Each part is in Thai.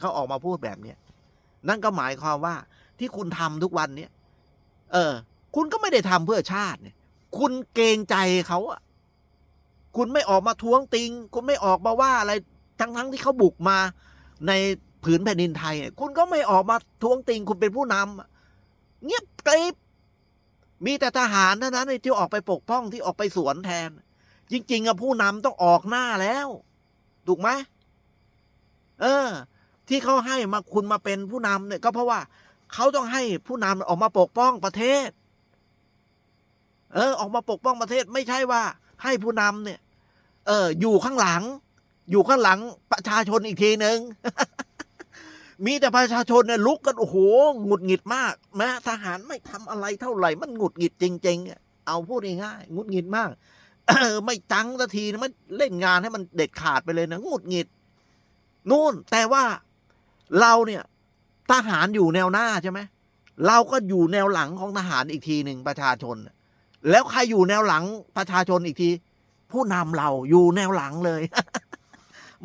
เขาออกมาพูดแบบเนี้ยนั่นก็หมายความว่าที่คุณทำทุกวันเนี้ยเออ คุณก็ไม่ได้ทำเพื่อชาติเนี่ย คุณเกรงใจเขาอะคุณไม่ออกมาท้วงติง คุณไม่ออกมาว่าอะไรทั้งๆที่เขาบุกมาในผืนแผ่นดินไทย คุณก็ไม่ออกมาท้วงติง คุณเป็นผู้นำอะเงียบกริบมีแต่ทหารเท่านั้นที่ออกไปปกป้องที่ออกไปสวนแทน จริง ๆอะผู้นำต้องออกหน้าแล้ว ถูกไหมเออ ที่เขาให้มาคุณมาเป็นผู้นำเนี่ยก็เพราะว่าเขาต้องให้ผู้นำออกมาปกป้องประเทศ เออ ออกมาปกป้องประเทศไม่ใช่ว่า ให้ผู้นำเนี่ย เออ อยู่ข้างหลัง อยู่ข้างหลังประชาชนอีกทีหนึ่งมีแต่ประชาชนเนี่ยลุกกันโอ้โหหงุดหงิดมากแม้ทหารไม่ทำอะไรเท่าไหร่มันหงุดหงิดจริง ๆ เอาพูดง่ายๆหงุดหงิดมากไม่จังสักทีนะมันเล่นงานให้มันเด็ดขาดไปเลยนะหงุดหงิด นู่นแต่ว่า เราเนี่ยทหารอยู่แนวหน้าใช่ไหมเราก็อยู่แนวหลังของทหารอีกทีหนึ่งประชาชน แล้วใครอยู่แนวหลังประชาชนอีกที ผู้นำเราอยู่แนวหลังเลย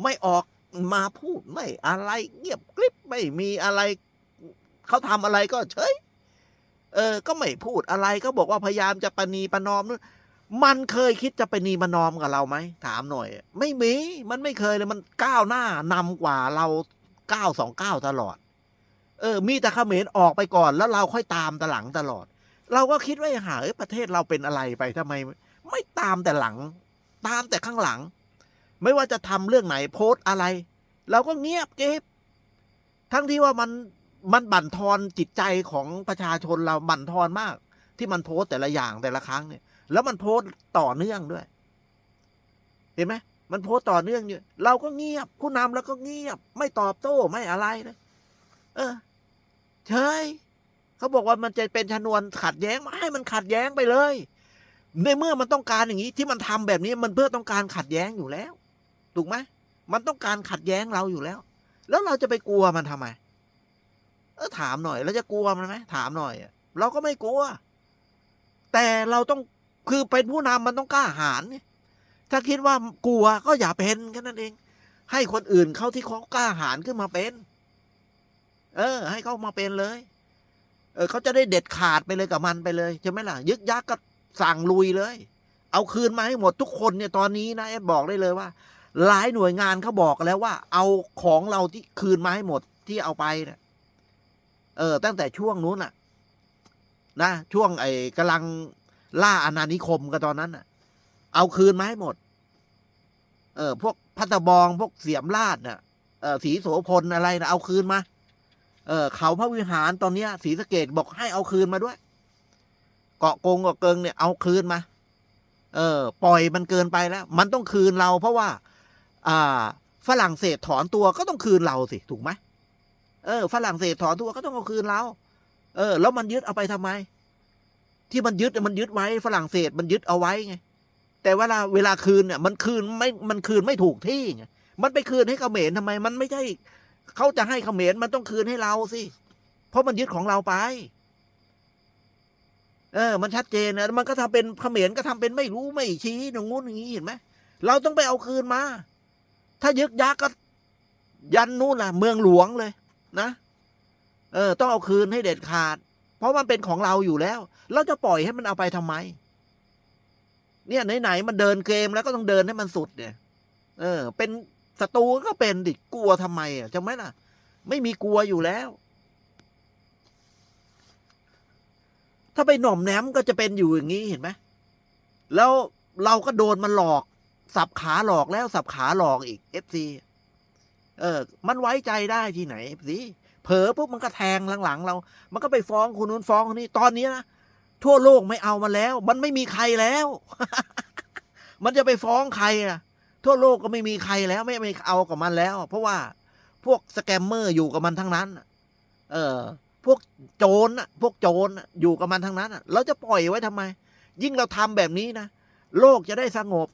ไม่ออกมาพูดไม่อะไรเงียบกริบไม่มีอะไรเขาทำอะไรก็เฉยเออ ก็ไม่พูดอะไรก็บอกว่าพยายามจะประนีประนอมนู่นมันเคยคิดจะประนีประนอมกับเราไหมถามหน่อย ไม่มี มันไม่เคยเลยมันก้าวหน้านำกว่าเรา ก้าสองก้าตลอด เออ มีแต่เขมรออกไปก่อนแล้วเราค่อยตามแต่หลังตลอด เราก็คิดว่าหาเอ้ยประเทศเราเป็นอะไรไปทำไม ไม่ตามแต่หลัง ตามแต่ข้างหลัง ไม่ว่าจะทำเรื่องไหนโพสต์อะไร เราก็เงียบเก็บทั้งที่ว่ามันมันบั่นทอนจิตใจของประชาชนเราบั่นทอนมาก ที่มันโพสต์แต่ละอย่างแต่ละครั้งเนี่ย แล้วมันโพสต์ต่อเนื่องด้วย เห็นไหม มันโพสต่อเนื่องอยู่เราก็เงียบ ผู้นำแล้วก็เงียบ ไม่ตอบโต้ไม่อะไรเลยเออเฉยเขาบอกว่ามันจะเป็นชนวนขัดแย้งมาให้มันขัดแย้งไปเลย ในเมื่อมันต้องการอย่างนี้ที่มันทำแบบนี้มันเพื่อต้องการขัดแย้งอยู่แล้ว ถูกไหมมันต้องการขัดแย้งเราอยู่แล้ว แล้วเราจะไปกลัวมันทำไมเออถามหน่อยเราจะกลัวมันไหมถามหน่อยเราก็ไม่กลัว แต่เราต้องคือเป็นผู้นำมันต้องกล้าหาญเนี่ย ถ้าคิดว่ากลัวก็อย่าเป็นแค่นั้นเอง ให้คนอื่นเขาที่เขากล้าหาญขึ้นมาเป็น เออ ให้เขามาเป็นเลย เออเขาจะได้เด็ดขาดไปเลยกับมันไปเลยใช่ไหมล่ะ ยึกยักก็สั่งลุยเลย เอาคืนมาให้หมดทุกคนเนี่ยตอนนี้นะแอดบอกได้เลยว่า หลายหน่วยงานเขาบอกแล้วว่า เอาของเราที่คืนมาให้หมดที่เอาไปเนี่ยเออ ตั้งแต่ช่วงนู้นน่ะ นะช่วงไอ้กำลังล่าอาณานิคมกันตอนนั้นน่ะ เอาคืนมาให้หมด เออ พวกพัตบองพวกเสียมลาดน่ะเออสีโสพลอะไรนะเอาคืนมา เออ เขาพระวิหารตอนเนี้ยศรีสะเกดบอกให้เอาคืนมาด้วย เกาะกงเกาะเกิงเนี่ยเอาคืนมา เออ ปล่อยมันเกินไปแล้ว มันต้องคืนเราเพราะว่า อ่า ฝรั่งเศสถอนตัวก็ต้องคืนเราสิถูกไหมเออ ฝรั่งเศสถอนตัวก็ต้องเอาคืนเรา เออ แล้วมันยึดเอาไปทำไม ที่มันยึดมันยึดไว้ ฝรั่งเศสมันยึดเอาไว้ไง แต่เวลาเวลาคืนเนี่ยมันคืนไม่มันคืนไม่ถูกที่ไงมันไปคืนให้เขมรทำไม มันไม่ใช่เขาจะให้เขมรมันต้องคืนให้เราสิเพราะมันยึดของเราไป เออ มันชัดเจนนะมันก็ทำเป็นเขมรก็ทำเป็นไม่รู้ไม่ชี้อย่างงู้นอย่างนี้เห็นไหมเราต้องไปเอาคืนมา ถ้ายึกยักก็ยันนู่นล่ะ เมืองหลวงเลยนะเออ ต้องเอาคืนให้เด็ดขาด เพราะมันเป็นของเราอยู่แล้ว เราจะปล่อยให้มันเอาไปทำไม เนี่ยไหนๆมันเดินเกมแล้วก็ต้องเดินให้มันสุดเนี่ย เออ เป็นศัตรูก็เป็นดิกลัวทำไมอะจำไหมล่ะ ไม่มีกลัวอยู่แล้ว ถ้าไปหน่อมแนมก็จะเป็นอยู่อย่างนี้เห็นไหมแล้วเราก็โดนมันหลอก สับขาหลอกแล้วสับขาหลอกอีกเอฟซีเออ มันไว้ใจได้ที่ไหนเอฟซีเผลอปุ๊บมันก็แทงหลังๆเรา มันก็ไปฟ้องคนนู้นฟ้องคนนี้ตอนนี้นะ ทั่วโลกไม่เอามันแล้ว มันไม่มีใครแล้ว มันจะไปฟ้องใครอะ ทั่วโลกก็ไม่มีใครแล้ว ไม่ไม่เอากับมันแล้ว เพราะว่าพวกสแกมเมอร์อยู่กับมันทั้งนั้น เออ พวกโจรนะพวกโจรอยู่กับมันทั้งนั้นเราจะปล่อยไว้ทำไม ยิ่งเราทำแบบนี้นะ โลกจะได้สงบ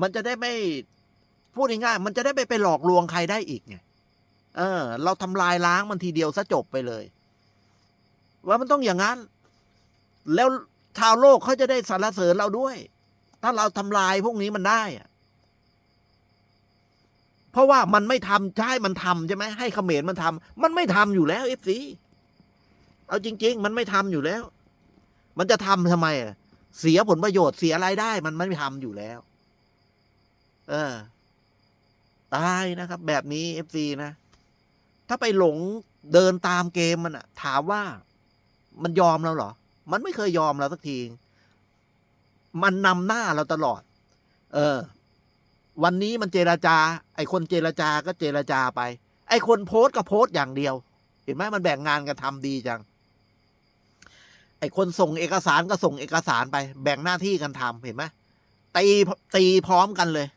มันจะได้ไม่พูดง่ายๆมันจะได้ไม่ไปหลอกลวงใครได้อีกไง เออ เราทำลายล้างมันทีเดียวซะจบไปเลย ว่ามันต้องอย่างนั้น แล้วชาวโลกเขาจะได้สรรเสริญเราด้วย ถ้าเราทำลายพวกนี้มันได้เพราะว่ามันไม่ทำให้มันทำใช่ไหมให้เขมรมันทำมันไม่ทำอยู่แล้วเอฟซีเอาจริง ๆ มันไม่ทำอยู่แล้ว มันจะทำทำไมอะเสียผลประโยชน์เสียรายได้ มันไม่ทำอยู่แล้ว เออตายนะครับ แบบนี้เอฟซีนะ ถ้าไปหลงเดินตามเกมมันอะถามว่ามันยอมเราเหรอ มันไม่เคยยอมเราสักที มันนำหน้าเราตลอด เออ วันนี้มันเจราจา ไอคนเจราจาก็เจราจาไป ไอคนโพสต์ก็โพสต์อย่างเดียว เห็นไหมมันแบ่งงานกันทำดีจัง ไอคนส่งเอกสารก็ส่งเอกสารไป แบ่งหน้าที่กันทำเห็นไหมตีตีพร้อมกันเลย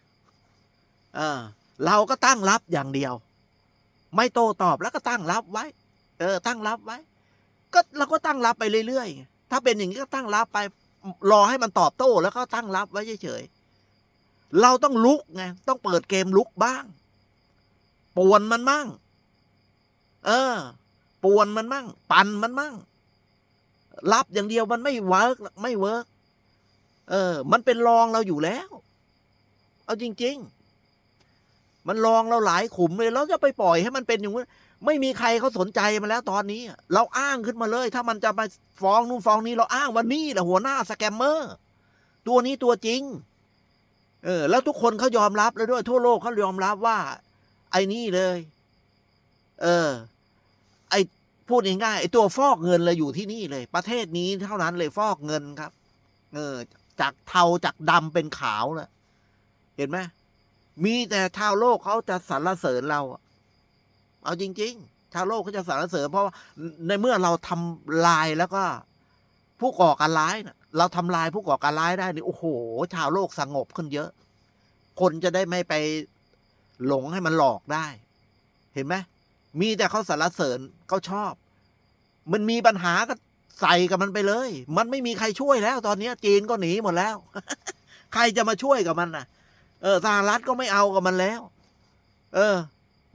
เออ เราก็ตั้งรับอย่างเดียว ไม่โตตอบแล้วก็ตั้งรับไว้ เออ ตั้งรับไว้ ก็เราก็ตั้งรับไปเรื่อยๆ ถ้าเป็นอย่างนี้ก็ตั้งรับไปรอให้มันตอบโต้ แล้วก็ตั้งรับไว้เฉยๆเราต้องลุกไงต้องเปิดเกมลุกบ้างป่วนมันมั่ง เออป่วนมันมั่ง ปั่นมันมั่ง รับอย่างเดียวมันไม่เวิร์กไม่เวิร์กเออ มันเป็นรองเราอยู่แล้ว เอาจริง ๆ มันรองเราหลายขุมเลยเราจะไปปล่อยให้มันเป็นอย่างนี้ ไม่มีใครเขาสนใจมันแล้วตอนนี้ เราอ้างขึ้นมาเลย ถ้ามันจะมาฟ้องนู่นฟ้องนี้เราอ้างว่านี่แหละหัวหน้าสแกมเมอร์ตัวนี้ตัวจริง เออ แล้วทุกคนเขายอมรับแล้วด้วย ทั่วโลกเขายอมรับว่า ไอ้นี่เลย เออ ไอพูดง่ายๆไอตัวฟอกเงินเลยอยู่ที่นี่เลย ประเทศนี้เท่านั้นเลยฟอกเงินครับ เออ จากเทาจากดำเป็นขาวเลยเห็นไหมมีแต่ชาวโลกเขาจะสรรเสริญเรา เอาจริง ๆ ชาวโลกเขาจะสรรเสริญเพราะว่าในเมื่อเราทำลายแล้วก็ ผู้ก่อการร้ายนะเราทำลายผู้ก่อการร้ายได้นี่โอ้โห ชาวโลกสงบขึ้นเยอะ คนจะได้ไม่ไปหลงให้มันหลอกได้ เห็นไหมมีแต่เขาสรรเสริญเขาชอบ มันมีปัญหาก็ใส่กับมันไปเลย มันไม่มีใครช่วยแล้ว ตอนนี้จีนก็หนีหมดแล้ว ใครจะมาช่วยกับมันน่ะ เออสหรัฐก็ไม่เอากับมันแล้ว เออ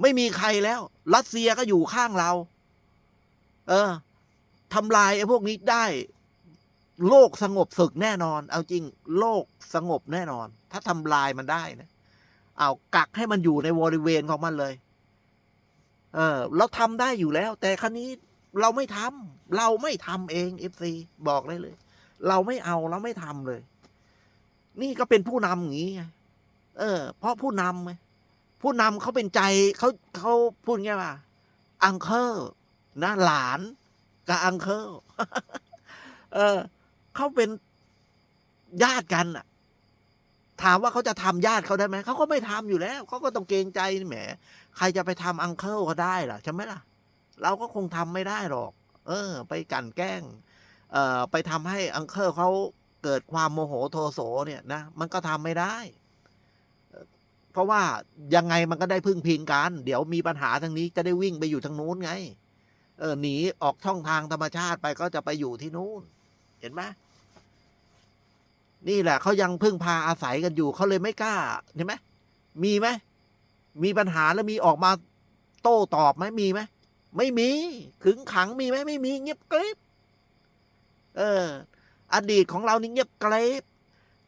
ไม่มีใครแล้ว รัสเซียก็อยู่ข้างเรา เออทำลายไอ้พวกนี้ได้ โลกสงบศึกแน่นอน เอาจริง โลกสงบแน่นอน ถ้าทำลายมันได้นะเอากักให้มันอยู่ในบริเวณของมันเลย เออ เราทำได้อยู่แล้ว แต่ครั้นี้เราไม่ทำเราไม่ทำเองเอฟซีบอกได้เลย เราไม่เอาเราไม่ทำเลย นี่ก็เป็นผู้นำอย่างนี้เออ เพราะผู้นำไง ผู้นำเขาเป็นใจเขาเขาพูดไงว่าอังเคิลนะหลานกับอังเคิลเออเขาเป็นญาติกันอะถามว่าเขาจะทำญาติเขาได้ไหม เขาก็ไม่ทำอยู่แล้ว เขาก็ต้องเกรงใจนี่แหม ใครจะไปทำอังเคิลก็ได้ล่ะใช่ไหมล่ะ เราก็คงทำไม่ได้หรอก เออ ไปกันแกล้ง เอ่อ ไปทำให้อังเคิลเขาเกิดความโมโหโทโสเนี่ยนะ มันก็ทำไม่ได้ เพราะว่ายังไงมันก็ได้พึ่งพิงกัน เดี๋ยวมีปัญหาทางนี้จะได้วิ่งไปอยู่ทางนู้นไง เออหนีออกช่องทางธรรมชาติไปก็จะไปอยู่ที่นู้น เห็นไหมนี่แหละเขายังพึ่งพาอาศัยกันอยู่เขาเลยไม่กล้าเห็นไหมมีไหมมีปัญหาแล้วมีออกมาโต้ตอบไหมมีไหมไม่มีขึงขังมีไหมไม่มีเงียบกริบเออ อดีตของเรานี่เงียบกริบ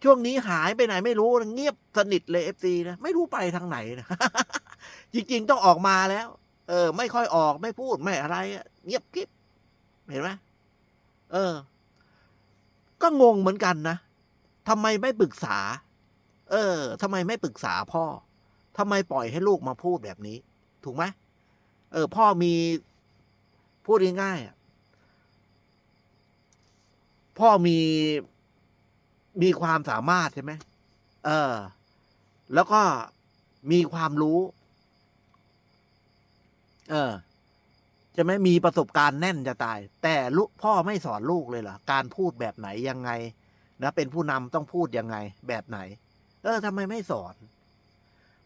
ช่วงนี้หายไปไหนไม่รู้เงียบสนิทเลยเอฟซีนะไม่รู้ไปทางไหนนะจริง ๆ ต้องออกมาแล้ว เออ ไม่ค่อยออกไม่พูดไม่อะไรเงียบกริบเห็นไหมเออ ก็งงเหมือนกันนะทำไมไม่ปรึกษา เออทำไมไม่ปรึกษาพ่อทำไมปล่อยให้ลูกมาพูดแบบนี้ ถูกไหมเออ พ่อมีพูดง่ายๆพ่อมี มีความสามารถใช่ไหมเออ แล้วก็มีความรู้ เออจะไม่มีประสบการณ์แน่นจะตาย แต่ลูกพ่อไม่สอนลูกเลยเหรอการพูดแบบไหนยังไง นะ เป็นผู้นำต้องพูดยังไง แบบไหน เออทำไมไม่สอน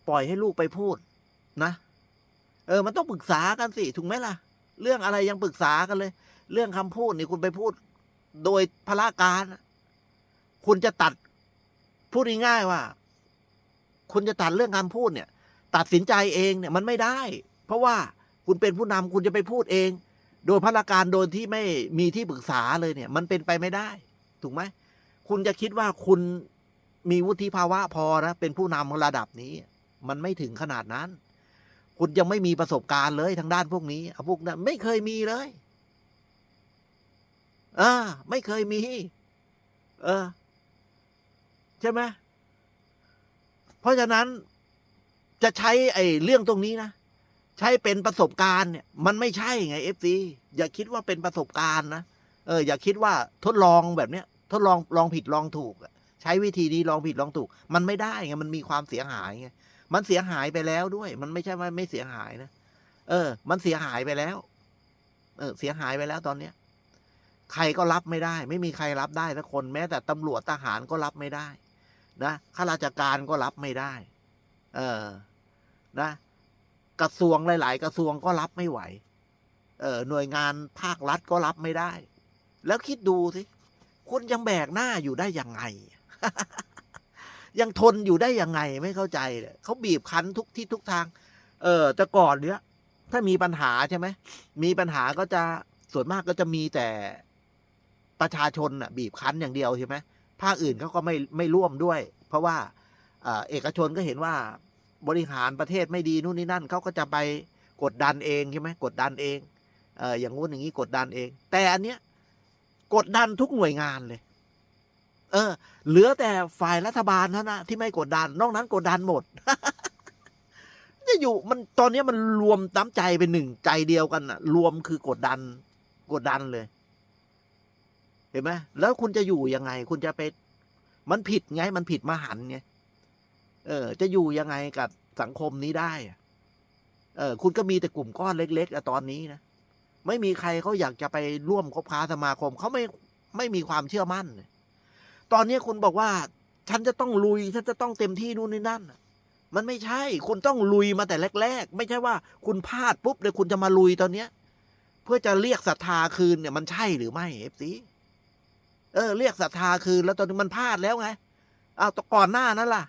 ปล่อยให้ลูกไปพูด นะเออ มันต้องปรึกษากันสิถูกไหมล่ะ เรื่องอะไรยังปรึกษากันเลย เรื่องคำพูดนี่คุณไปพูด โดยพละการ คุณจะตัดพูดง่ายๆว่า คุณจะตัดเรื่องคำพูดเนี่ย ตัดสินใจเองเนี่ยมันไม่ได้ เพราะว่าคุณเป็นผู้นำคุณจะไปพูดเอง โดยพละการโดยที่ไม่มีที่ปรึกษาเลยเนี่ย มันเป็นไปไม่ได้ ถูกไหมคุณจะคิดว่าคุณมีวุฒิภาวะพอนะเป็นผู้นำระดับนี้ มันไม่ถึงขนาดนั้น คุณยังไม่มีประสบการณ์เลยทางด้านพวกนี้พวกนั้นไม่เคยมีเลยเออไม่เคยมี เออ ใช่ไหมเพราะฉะนั้นจะใช้ไอ้เรื่องตรงนี้นะ ใช้เป็นประสบการณ์เนี่ย มันไม่ใช่ไงเอฟซีอย่าคิดว่าเป็นประสบการณ์นะเออ อย่าคิดว่าทดลองแบบเนี้ย ทดลองลองผิดลองถูกใช้วิธีนี้ลองผิดลองถูก มันไม่ได้ไงมันมีความเสียหายไงมันเสียหายไปแล้วด้วย มันไม่ใช่ว่าไม่เสียหายนะเออ มันเสียหายไปแล้ว เออ เสียหายไปแล้วตอนเนี้ย ใครก็รับไม่ได้ ไม่มีใครรับได้สักคนแม้แต่ตำรวจทหารก็รับไม่ได้ นะข้าราชการก็รับไม่ได้ เออนะกระทรวงหลาย ๆ กระทรวงก็รับไม่ไหว เออหน่วยงานภาครัฐก็รับไม่ได้ แล้วคิดดูสิคุณยังแบกหน้าอยู่ได้ยังไง ยังทนอยู่ได้ยังไงไม่เข้าใจเลยเขาบีบคั้นทุกที่ทุกทาง เออแต่ก่อนเนี้ยถ้ามีปัญหาใช่ไหม มีปัญหาก็จะส่วนมากก็จะมีแต่ประชาชนอะ บีบคั้นอย่างเดียวใช่ไหม ภาคอื่นเขาก็ไม่ไม่ร่วมด้วย เพราะว่าเอกชนก็เห็นว่าบริหารประเทศไม่ดีนู่นนี่นั่นเขาก็จะไปกดดันเองใช่ไหมกดดันเองเอออย่างงู้นอย่างนี้กดดันเอง แต่อันเนี้ยกดดันทุกหน่วยงานเลย เออ เหลือแต่ฝ่ายรัฐบาลเท่านั้นที่ไม่กดดัน นอกนั้นกดดันหมดจะอยู่มันตอนนี้มันรวมน้ำใจเป็นหนึ่งใจเดียวกันอะรวมคือกดดันกดดันเลย ห็นไหมแล้วคุณจะอยู่ยังไง คุณจะไป มันผิดไง มันผิดมหันไง เออ จะอยู่ยังไงกับสังคมนี้ได้ เออ คุณก็มีแต่กลุ่มก้อนเล็กๆอะตอนนี้นะ ไม่มีใครเขาอยากจะไปร่วมคบค้าสมาคม เขาไม่ ไม่มีความเชื่อมั่น ตอนนี้คุณบอกว่า ฉันจะต้องลุย ฉันจะต้องเต็มที่นู่นนี่นั่น มันไม่ใช่ คุณต้องลุยมาแต่แรก ๆ ไม่ใช่ว่า คุณพลาดปุ๊บเลยคุณจะมาลุยตอนเนี้ย เพื่อจะเรียกศรัทธาคืนเนี่ย มันใช่หรือไม่เอฟซี เออ เรียกศรัทธาคืนแล้วตอนนี้มันพลาดแล้วไงเอาตก่อนหน้านั้นล่ะ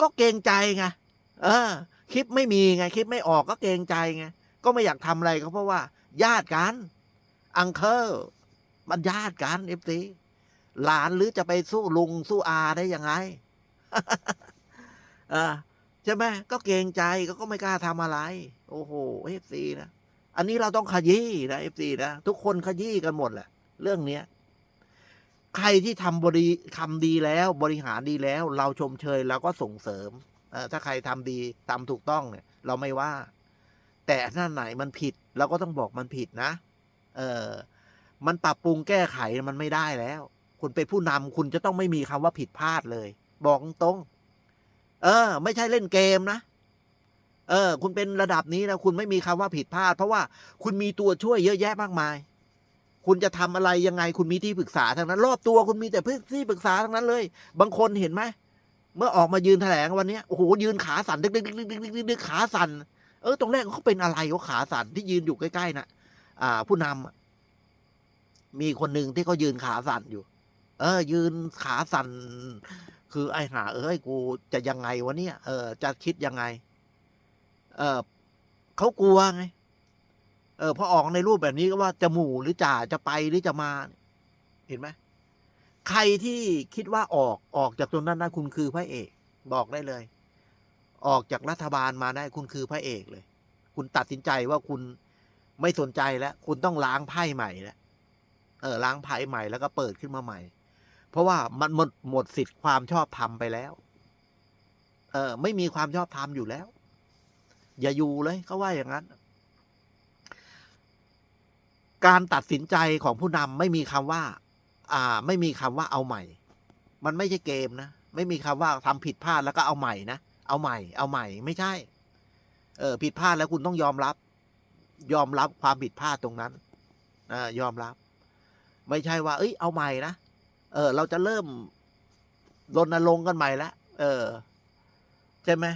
ก็เกรงใจไงเออ คลิปไม่มีไง คลิปไม่ออกก็เกรงใจไงก็ไม่อยากทำอะไรก็เพราะว่า ญาติกัน อังเคิลมันญาติกันเอฟซีหลานหรือจะไปสู้ลุงสู้อาได้ยังไงอ่าใช่ไหมก็เกรงใจก็ก็ไม่กล้าทำอะไร โอ้โหเอฟซีนะอันนี้เราต้องขยี้นะเอฟซีนะทุกคนขยี้กันหมดแหละเรื่องเนี้ย ใครที่ทำบริทำดีแล้วบริหารดีแล้ว เราชมเชยเราก็ส่งเสริมถ้าใครทำดีทำถูกต้องเนี่ย เราไม่ว่า แต่หน้าไหนมันผิด เราก็ต้องบอกมันผิดนะ เออมันปรับปรุงแก้ไขมันไม่ได้แล้ว คุณเป็นผู้นำคุณจะต้องไม่มีคำว่าผิดพลาดเลย บอกตรง เออ ไม่ใช่เล่นเกมนะเออ คุณเป็นระดับนี้นะคุณไม่มีคำว่าผิดพลาด เพราะว่าคุณมีตัวช่วยเยอะแยะมากมาย คุณจะทำอะไรยังไงคุณมีที่ปรึกษาทั้งนั้น รอบตัวคุณมีแต่เพื่อนที่ปรึกษาทั้งนั้นเลย บางคนเห็นไหมเมื่อออกมายืนแถลงวันนี้โอ้โหยืนขาสั่นดึกดึกดึกดึกดึกดึกดึกขาสั่นเออตรงแรกเขาเป็นอะไรเขาขาสั่นที่ยืนอยู่ใกล้ๆนะอ่า ผู้นำอะมีคนหนึ่งที่เขายืนขาสั่นอยู่ เออ ยืนขาสั่นคือไอ้หา เอ้ยกูจะยังไงวะเนี่ยเออจะคิดยังไง เออเขากลัวไง เออพอออกในรูปแบบนี้ก็ว่าจะหมู่หรือจ่าจะไปหรือจะมา เห็นไหมใครที่คิดว่าออกออกจากตรงนั้นนะคุณคือพระเอก บอกได้เลย ออกจากรัฐบาลมาได้คุณคือพระเอกเลย คุณตัดสินใจว่าคุณไม่สนใจแล้ว คุณต้องล้างไพ่ใหม่แล้วเออล้างไพ่ใหม่แล้วก็เปิดขึ้นมาใหม่ เพราะว่ามันหมดหมดสิทธิ์ความชอบธรรมไปแล้ว เออ ไม่มีความชอบธรรมอยู่แล้ว อย่าอยู่เลยเขาว่าอย่างนั้น การตัดสินใจของผู้นำไม่มีคำว่า อ่า ไม่มีคำว่าเอาใหม่ มันไม่ใช่เกมนะ ไม่มีคำว่าทำผิดพลาดแล้วก็เอาใหม่นะ เอาใหม่ เอาใหม่ ไม่ใช่ เออ ผิดพลาดแล้วคุณต้องยอมรับ ยอมรับความผิดพลาดตรงนั้นอยอมรับ ไม่ใช่ว่า เอ้ย เอาใหม่นะ เออ เราจะเริ่มรณรงค์กันใหม่ละ เออ ใช่ไหม